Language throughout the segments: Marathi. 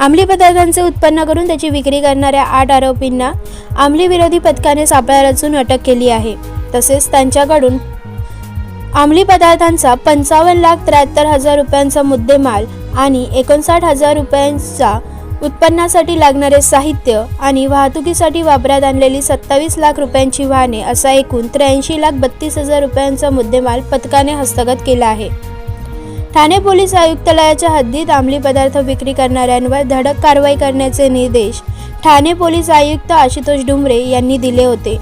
अंमली पदार्थांचे उत्पन्न करून त्याची विक्री करणाऱ्या आठ आरोपींना अंमली विरोधी पथकाने सापळा रचून अटक केली आहे. तसेच त्यांच्याकडून अंमली पदार्थांचा पंचावन्न लाख त्र्याहत्तर हजार रुपयांचा मुद्देमाल आणि एकोणसाठ हजार रुपयांचा उत्पन्नासाठी लागणारे साहित्य आणि वाहतुकीसाठी वापरात आणलेली सत्तावीस लाख रुपयांची वाहने असा एकूण त्र्याऐंशी लाख बत्तीस हजार रुपयांचा मुद्देमाल पथकाने हस्तगत केला आहे. ठाणे पोलीस आयुक्तालयाच्या हद्दीत अंमली पदार्थ विक्री करणाऱ्यांवर धडक कारवाई करण्याचे निर्देश ठाणे पोलीस आयुक्त आशुतोष डुमरे यांनी दिले होते.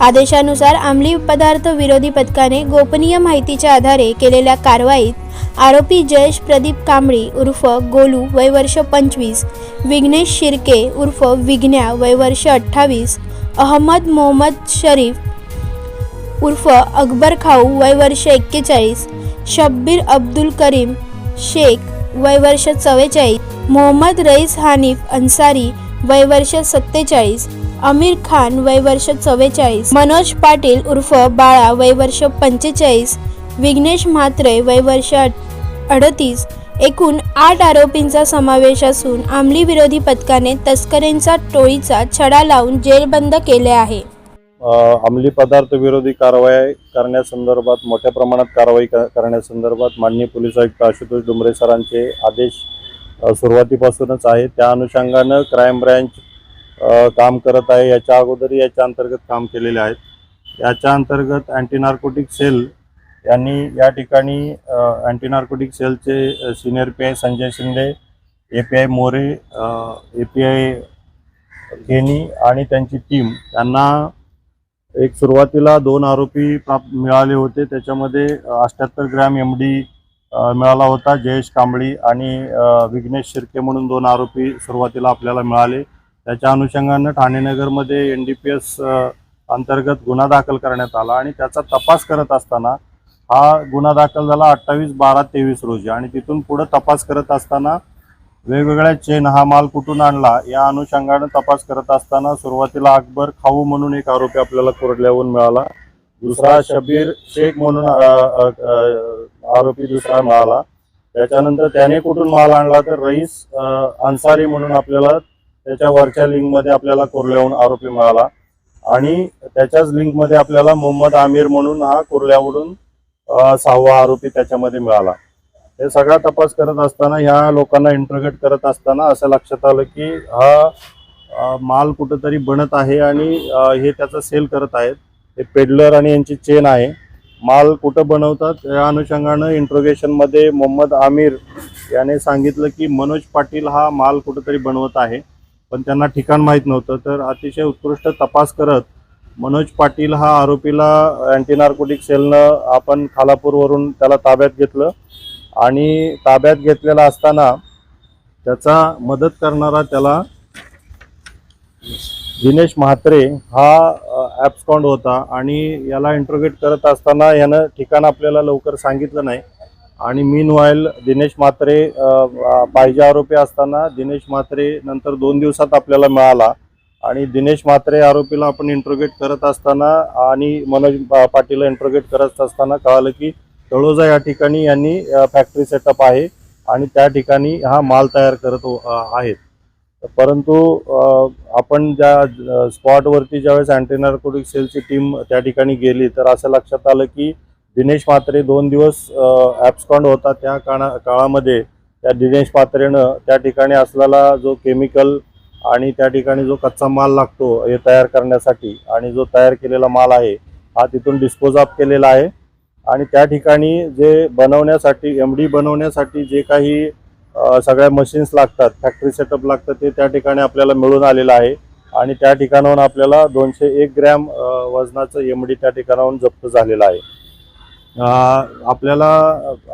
आदेशानुसार अंमली पदार्थ विरोधी पथकाने गोपनीय माहितीच्या आधारे केलेल्या कारवाईत आरोपी जयेश प्रदीप कांबळी उर्फ गोलू वय वर्ष पंचवीस विघ्नेश शिर्के उर्फ विघ्न्या वय वर्ष अठ्ठावीस अहमद मोहम्मद शरीफ उर्फ अकबर खाऊ वय वर्ष एक्केचाळीस शब्बीर अब्दुल करीम शेख वय वर्ष चव्वेचाळीस मोहम्मद रईस हानिफ अन्सारी वय वर्ष सत्तेचाळीस अमीर खान वय वर्ष चव्वेचाळीस मनोज पाटील उर्फ बाळा वय वर्ष पंचेचाळीस विघ्नेश म्हात्रे वय वर्ष अडतीस एकूण आठ आरोपींचा समावेश असून अंमली विरोधी पथकाने तस्करींचा टोळीचा छडा लावून जेरबंद केले आहे. अंमली पदार्थ विरोधी कारवाई करण्यासंदर्भात मोठ्या प्रमाणात कारवाई क- करण्यासंदर्भात माननीय पोलीस आयुक्त आशुतोष डुमरे सरांचे आदेश सुरुवातीपासूनच आहे. त्या अनुषंगानं क्राईम ब्रँच काम करत आहे. याच्या अगोदरही याच्या अंतर्गत काम केलेले आहेत. याच्या अंतर्गत अँटी नार्कोटिक सेल यांनी या ठिकाणी अँटी नार्कोटिक सेलचे senior P I Sanjay Shinde A P I More A P I Keni आणि त्यांची टीम यांना एक सुरुवातीला दोन आरोपी प्राप्त मिळाले होते. त्याच्यामध्ये अठ्याहत्तर ग्रॅम एम डी मिळाला होता जयेश कांबळी आणि विघ्नेश शिर्के म्हणून दोन आरोपी सुरुवातीला आपल्याला मिळाले. त्याच्या अनुषंगानं ठाणेनगरमध्ये एन डी पी एस अंतर्गत गुन्हा दाखल करण्यात आला आणि त्याचा तपास करत असताना हा गुन्हा दाखल झाला अठ्ठावीस बारा तेवीस रोजी आणि तिथून पुढं तपास करत असताना वेगवेगळ्या चेन हा माल कुठून आणला या अनुषंगाने तपास करत असताना सुरुवातीला अकबर खाऊ म्हणून एक आरोपी आपल्याला कोरड्याहून मिळाला. दुसरा शबीर शेख म्हणून आरोपी दुसरा मिळाला. त्याच्यानंतर त्याने कुठून माल आणला तर रईस अन्सारी म्हणून आपल्याला त्याच्या वरच्या लिंकमध्ये आपल्याला कोरल्याहून आरोपी मिळाला. आणि त्याच्याच लिंकमध्ये आपल्याला मोहम्मद आमिर म्हणून हा कोरल्यावरून सहावा आरोपी त्याच्यामध्ये मिळाला. हे सगळा तपास करत असताना ह्या लोकांना इंटरगेट करत असताना असं लक्षात आलं की हा माल कुठंतरी बनत आहे आणि हे त्याचा सेल करत आहेत. हे पेडलर आणि यांची चेन आहे. माल कुठं बनवतात? या अनुषंगानं इंट्रोगेशनमध्ये मोहम्मद आमिर याने सांगितलं की मनोज पाटील हा माल कुठंतरी बनवत आहे पण त्यांना ठिकाण माहीत नव्हतं. तर अतिशय उत्कृष्ट तपास करत मनोज पाटील हा आरोपीला अँटी नार्कोटिक सेलनं आपण खालापूरवरून त्याला ताब्यात घेतलं. आणि ताब्यात घेतलेला असताना त्याचा मदत करणारा त्याला दिनेश म्हात्रे हा ॲप्सकॉन्ड होता आणि याला इंट्रोगेट करत असताना यानं ठिकाण आपल्याला लवकर सांगितलं नाही. आणि मीन व्हाईल दिनेश म्हात्रे पाहिजे आरोपी असताना दिनेश म्हात्रे नंतर दोन दिवसात आपल्याला मिळाला आणि दिनेश म्हात्रे आरोपीला आपण इंट्रोगेट करत असताना आणि मनोज पाटीलला इंट्रोगेट करत असताना कळालं की तळोजा या ठिकाणी यांनी फॅक्टरी सेटअप आहे आणि त्या ठिकाणी हा माल तयार करत आहेत. परंतु आपण ज्या स्पॉटवरती ज्यावेळेस अँटी नार्कोटिक सेलची टीम त्या ठिकाणी गेली तर असं लक्षात आलं की दिनेश म्हात्रे दोन दिवस ॲप्सकॉन्ड होता त्या काळा काळामध्ये. त्या दिनेश म्हात्रेनं त्या ठिकाणी असलेला जो केमिकल आणि त्या ठिकाणी जो कच्चा माल लागतो हे तयार करण्यासाठी आणि जो तयार केलेला माल आहे हा तिथून डिस्पोज ऑफ केलेला आहे. आणि त्या ठिकाणी जे बनवण्यासाठी एम डी बनवण्यासाठी जे काही सगळ्या मशीन्स लागतात फॅक्टरी सेटअप लागतं ते त्या ठिकाणी आपल्याला मिळून आलेलं आहे. आणि त्या ठिकाणाहून आपल्याला दोनशे एक ग्रॅम वजनाचं एम डी त्या ठिकाणाहून जप्त झालेलं आहे. आपल्याला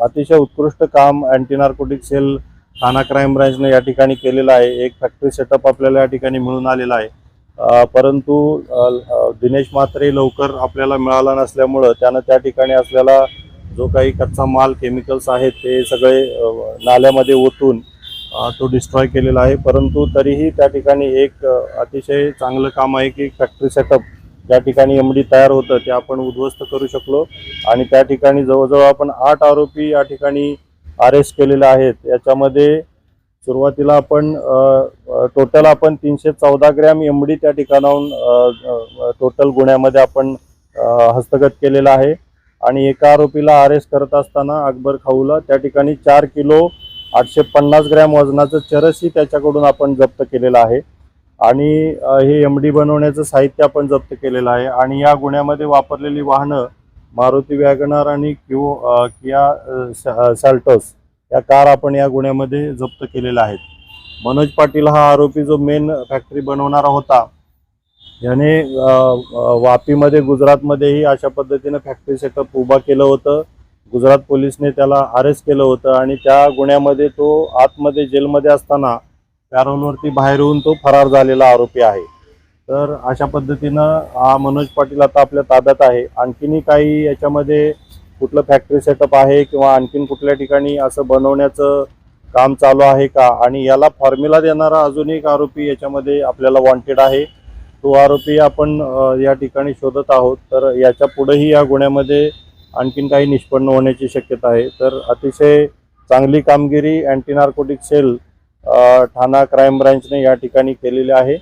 अतिशय उत्कृष्ट काम anti narcotic cell Thane crime ब्रँचने या ठिकाणी केलेलं आहे. एक फॅक्टरी सेटअप आपल्याला या ठिकाणी मिळून आलेला आहे. परंतु दिनेश म्हात्रे लवकर आपल्याला मिळाला नसल्यामुळं त्यानं त्या ठिकाणी असलेला जो काही कच्चा माल केमिकल्स आहेत ते सगळे नाल्यामध्ये ओतून तो डिस्ट्रॉय केलेला आहे. परंतु तरीही त्या ठिकाणी एक अतिशय चांगलं काम आहे की फॅक्टरी सेटअप ज्या ठिकाणी एम डी तयार होतं ते आपण उद्ध्वस्त करू शकलो. आणि त्या ठिकाणी जवळजवळ आपण आठ आरोपी या ठिकाणी अरेस्ट केलेले आहेत. याच्यामध्ये सुरुवातीला आपण टोटल आपण तीनशे चौदा ग्रॅम एमडी त्या ठिकाणाहून टोटल गुन्ह्यामध्ये आपण हस्तगत केलेला आहे. आणि एका आरोपीला अरेस्ट करत असताना अकबर खाऊला. त्या ठिकाणी चार किलो आठशे पन्नास ग्रॅम वजनाचं चरसही त्याच्याकडून आपण जप्त केलेलं आहे. आणि हे एम डी बनवण्याचं साहित्य आपण जप्त केलेलं आहे. आणि या गुन्ह्यामध्ये वापरलेली वाहनं मारुती वॅगनार आणि क्यू किया अ, स- सॅल्टोस. या कार आपण या गुन्ह्यामध्ये जप्त केलेल्या आहेत. मनोज पाटील हा आरोपी जो मेन फॅक्टरी बनवणारा होता याने वापीमध्ये गुजरातमध्येही अशा पद्धतीनं फॅक्टरी सेटअप उभा केलं होतं. गुजरात पोलिसने त्याला अरेस्ट केलं होतं आणि त्या गुन्ह्यामध्ये तो आतमध्ये जेलमध्ये असताना पॅरोलवरती बाहेर येऊन तो फरार झालेला आरोपी आहे. तर अशा पद्धतीनं हा मनोज पाटील आता आपल्या ताब्यात आहे. आणखीनही काही याच्यामध्ये कुठलं फॅक्टरी सेटअप आहे किंवा आणखीन कुठल्या ठिकाणी असं बनवण्याचं काम चालू आहे का? आणि याला फॉर्म्युला देणारा अजून एक आरोपी याच्यामध्ये आपल्याला वॉन्टेड आहे. तो आरोपी आपण या ठिकाणी शोधत आहोत. तर याच्या पुढेही या गुन्ह्यामध्ये आणखीन काही निष्पन्न होण्याची शक्यता आहे. तर अतिशय चांगली कामगिरी anti narcotic cell Thane crime ब्रँचने या ठिकाणी केलेली आहे.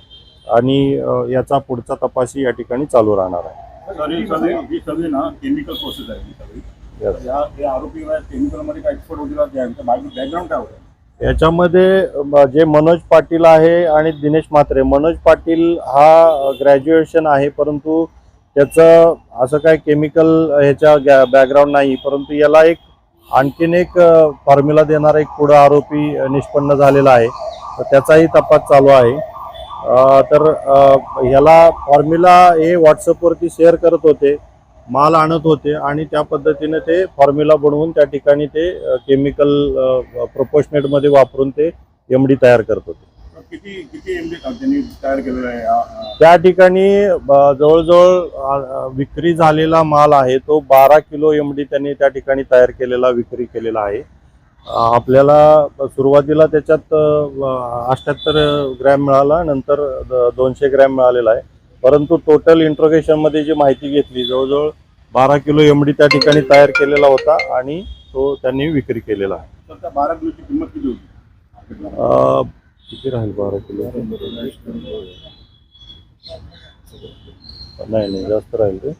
आणि याचा पुढचा तपासही या ठिकाणी चालू राहणार आहे. सर ही सगळी ही सगळी ना केमिकल प्रोसेस आहे ही सगळी. Yes. तर या आरोपी केमिकलमध्ये काय एक्सपर्ट होतील त्यांचं बॅकग्राऊंड काय होतं? याच्यामध्ये जे मनोज पाटील आहे आणि दिनेश म्हात्रे. मनोज पाटील हा ग्रॅज्युएशन आहे परंतु त्याचं असं काय केमिकल ह्याच्या बॅकग्राऊंड नाही. परंतु याला एक आणखीन एक फॉर्म्युला देणारा एक पुढं आरोपी निष्पन्न झालेला आहे. तर त्याचाही तपास चालू आहे. तर ह्याला फॉर्म्युला हे व्हॉट्सअपवरती शेअर करत होते माल आणत होते आणि त्या पद्धतीने ते फॉर्म्युला बनवून त्या ठिकाणी ते केमिकल प्रोपोर्शनेटमध्ये वापरून ते एम डी तयार करत होते. तर किती किती एम त्यांनी तयार केलेलं आहे? या, अं, त्या ठिकाणी जवळजवळ विक्री झालेला माल आहे तो बारा किलो एम डी त्यांनी त्या ठिकाणी तयार केलेला विक्री केलेला आहे. आपल्याला सुरुवातीला त्याच्यात अठ्याहत्तर ग्रॅम मिळाला नंतर दोनशे ग्रॅम मिळालेला आहे. परंतु टोटल इंट्रोगेशनमध्ये जी माहिती घेतली जवळजवळ बारा किलो एम डी त्या ठिकाणी तयार केलेला होता आणि तो त्यांनी विक्री केलेला आहे. त्या बारा किलोची किंमत किती होती? किती राहील बारा किलो? नाही नाही जास्त राहील ते.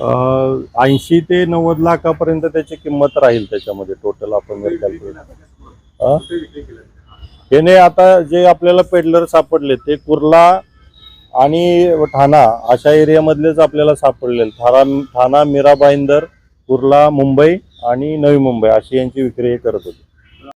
ऐंशी ते नव्वद लाखापर्यंत त्याची किंमत राहील त्याच्यामध्ये टोटल आपण जर याने आता जे आपल्याला पेडलर सापडले ते कुर्ला आणि ठाणा अशा एरियामधलेच आपल्याला सापडले ठाणा ठाणा मीरा कुर्ला मुंबई आणि नवी मुंबई अशी यांची विक्री हे करत होते.